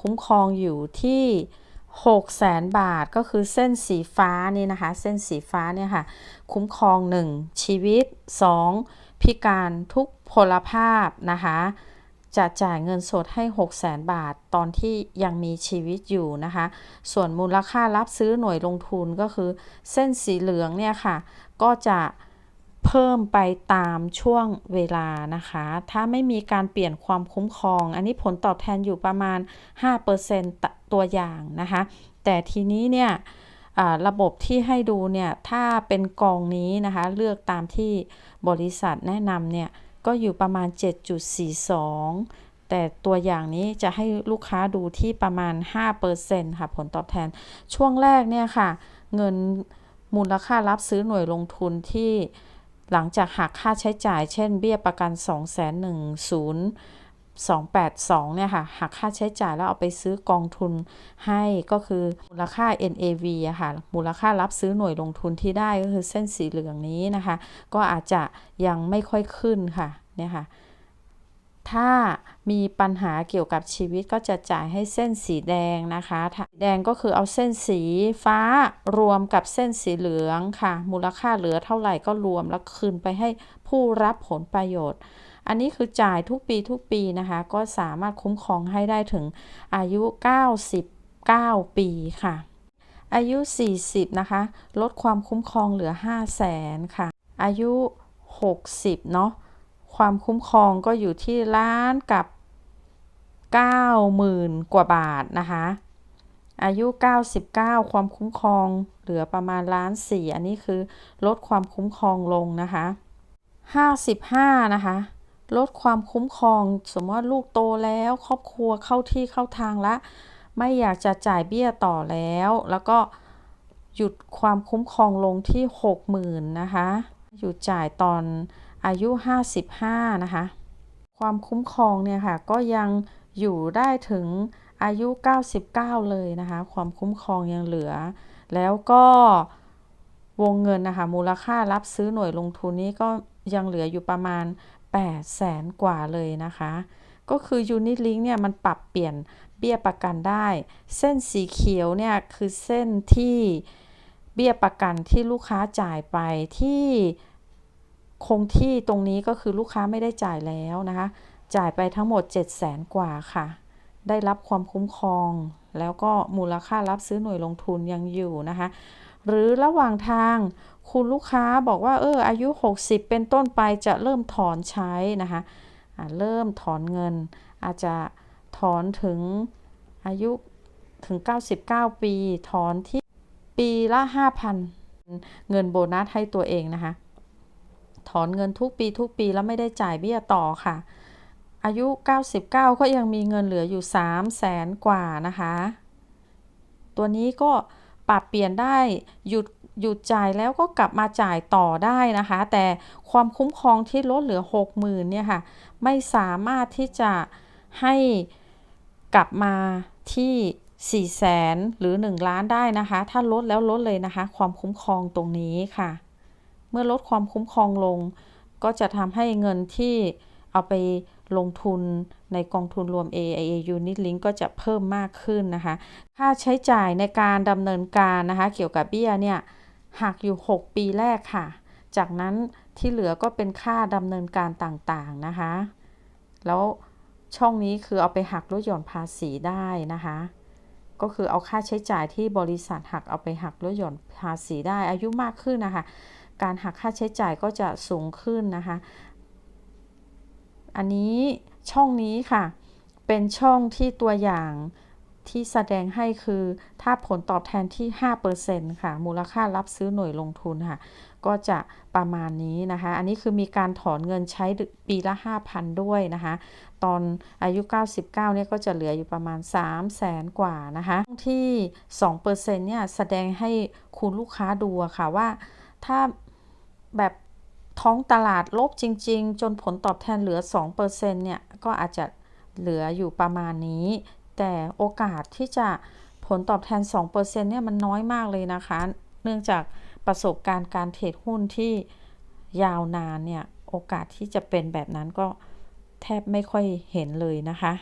คุ้มครองอยู่ที่6แสนบาทก็คือเส้นสีฟ้านี่นะคะ เส้นสีฟ้าเนี่ยค่ะ คุ้มครอง 1 ชีวิต 2 พิการทุกพลภาพนะคะ จะจ่ายเงินสดให้6 0แสนบาทตอนที่ยังมีชีวิตอยู่นะคะ ส่วนมูลค่ารับซื้อหน่วยลงทุนก็คือ เส้นสีเหลืองเนี่ยค่ะ ก็จะ เพิ่มไปตามช่วงเวลานะคะ ถ้าไม่มีการเปลี่ยนความคุ้มครอง อันนี้ผลตอบแทนอยู่ประมาณ5%ตตัวอย่างนะคะ แต่ทีนี้เนี่ยระบบที่ให้ดูเนี่ยถ้าเป็นกองนี้นะคะเลือกตามที่บริษัทแนะนำเนี่ยก็อยู่ประมาณ 7.42 แต่ตัวอย่างนี้จะให้ลูกค้าดูที่ประมาณ 5%ค่ะผลตอบแทนช่วงแรกเนี่ยค่ะ เงินมูลค่ารับซื้อหน่วยลงทุนที่ หลังจากหักค่าใช้จ่ายเช่นเบี้ยประกัน 2 1 0 282 เนี่ยค่ะ หักค่าใช้จ่ายแล้วเอาไปซื้อกองทุนให้ก็คือมูลค่า NAV อะค่ะ มูลค่ารับซื้อหน่วยลงทุนที่ได้ก็คือเส้นสีเหลืองนี้นะคะ ก็อาจจะยังไม่ค่อยขึ้นค่ะ เนี่ยค่ะ ถ้ามีปัญหาเกี่ยวกับชีวิตก็จะจ่ายให้เส้นสีแดงนะคะสีแดงก็คือเอาเส้นสีฟ้ารวมกับเส้นสีเหลืองค่ะ มูลค่าเหลือเท่าไหร่ก็รวมแล้วคืนไปให้ผู้รับผลประโยชน์ อันนี้คือจ่ายทุกปีทุกปีนะคะ ก็สามารถคุ้มครองให้ได้ถึงอายุ 99 ปีค่ะ อายุ 40 นะคะ ลดความคุ้มครองเหลือ 5 0 0แสนค่ะ อายุ 60 เนาะ ความคุ้มครองก็อยู่ที่ล้านกับ 90,000 กว่าบาทนะคะ อายุ 99 ความคุ้มครองเหลือประมาณล้านสี่อันนี้คือลดความคุ้มครองลงนะคะ 55 นะคะ ลดความคุ้มครองสมมติว่าลูกโตแล้วครอบครัวเข้าที่เข้าทางละไม่อยากจะจ่ายเบี้ยต่อแล้ว แล้วก็หยุดความคุ้มครองลงที่ 60,000 นะคะ หยุดจ่ายตอน อายุ 55 นะคะ ความคุ้มครองเนี่ยค่ะ ก็ยังอยู่ได้ถึงอายุ 99 เลยนะคะ ความคุ้มครองยังเหลือ แล้วก็วงเงินนะคะ มูลค่ารับซื้อหน่วยลงทุนนี้ก็ยังเหลืออยู่ประมาณ 8 แสนกว่าเลยนะคะ ก็คือ Unit Link เนี่ยมันปรับเปลี่ยนเบี้ยประกันได้ เส้นสีเขียวเนี่ยคือเส้นที่เบี้ยประกันที่ลูกค้าจ่ายไปที่ คงที่ตรงนี้ก็คือลูกค้าไม่ได้จ่ายแล้วนะคะ จ่ายไปทั้งหมด 7 0 0แสนกว่าค่ะ ได้รับความคุ้มครอง แล้วก็มูลค่ารับซื้อหน่วยลงทุนยังอยู่นะคะ หรือระหว่างทางคุณลูกค้าบอกว่าเอออายุ 60 เป็นต้นไปจะเริ่มถอนใช้นะคะะเริ่มถอนเงิน อาจจะถอนถึงอายุถึง 99 ปี ถอนที่ปีละ 5,000 เงินโบนัสให้ตัวเองนะคะ ถอนเงินทุกปีทุกปีแล้วไม่ได้จ่ายเบี้ยต่อค่ะ อายุ 99 ก็ยังมีเงินเหลืออยู่ 3 0 0แสนกว่านะคะ ตัวนี้ก็ปรับเปลี่ยนได้หยุดหยุดจ่ายแล้วก็กลับมาจ่ายต่อได้นะคะ แต่ความคุ้มครองที่ลดเหลือ 60,000เนี่ยค่ะ ไม่สามารถที่จะให้กลับมาที่4 0 0แสนหรือ 1 ล้านได้นะคะ ถ้าลดแล้วลดเลยนะคะ ความคุ้มครองตรงนี้ค่ะ เมื่อลดความคุ้มครองลง ก็จะทำให้เงินที่เอาไปลงทุนในกองทุนรวม AIA Unit Link ก็จะเพิ่มมากขึ้นนะคะ ค่าใช้จ่ายในการดำเนินการนะคะ เกี่ยวกับเบี้ยเนี่ยหักอยู่ 6 ปีแรกค่ะ จากนั้นที่เหลือก็เป็นค่าดำเนินการต่างๆนะคะ แล้วช่องนี้คือเอาไปหักลดหย่อนภาษีได้นะคะ ก็คือเอาค่าใช้จ่ายที่บริษัทหักเอาไปหักลดหย่อนภาษีได้อายุมากขึ้นนะคะ การหักค่าใช้จ่ายก็จะสูงขึ้นนะคะ อันนี้ช่องนี้ค่ะ เป็นช่องที่ตัวอย่างที่แสดงให้คือถ้าผลตอบแทนที่ 5%ค่ะ มูลค่ารับซื้อหน่วยลงทุนค่ะ ก็จะประมาณนี้นะคะ อันนี้คือมีการถอนเงินใช้ปีละ 5,000 ด้วยนะคะ ตอนอายุ 99 เนี่ยก็จะเหลืออยู่ประมาณ 3 0 0แสนกว่านะคะ ที่ 2%เนี่ยแสดงให้คุณลูกค้าดูค่ะว่าถ้า แบบท้องตลาดลบจริง ๆ จนผลตอบแทนเหลือ 2%เนี่ย ก็อาจจะเหลืออยู่ประมาณนี้ แต่โอกาสที่จะผลตอบแทน 2%เนี่ยมันน้อยมากเลยนะคะ เนื่องจากประสบการณ์การเทรดหุ้นที่ยาวนานเนี่ย โอกาสที่จะเป็นแบบนั้นก็แทบไม่ค่อยเห็นเลยนะคะ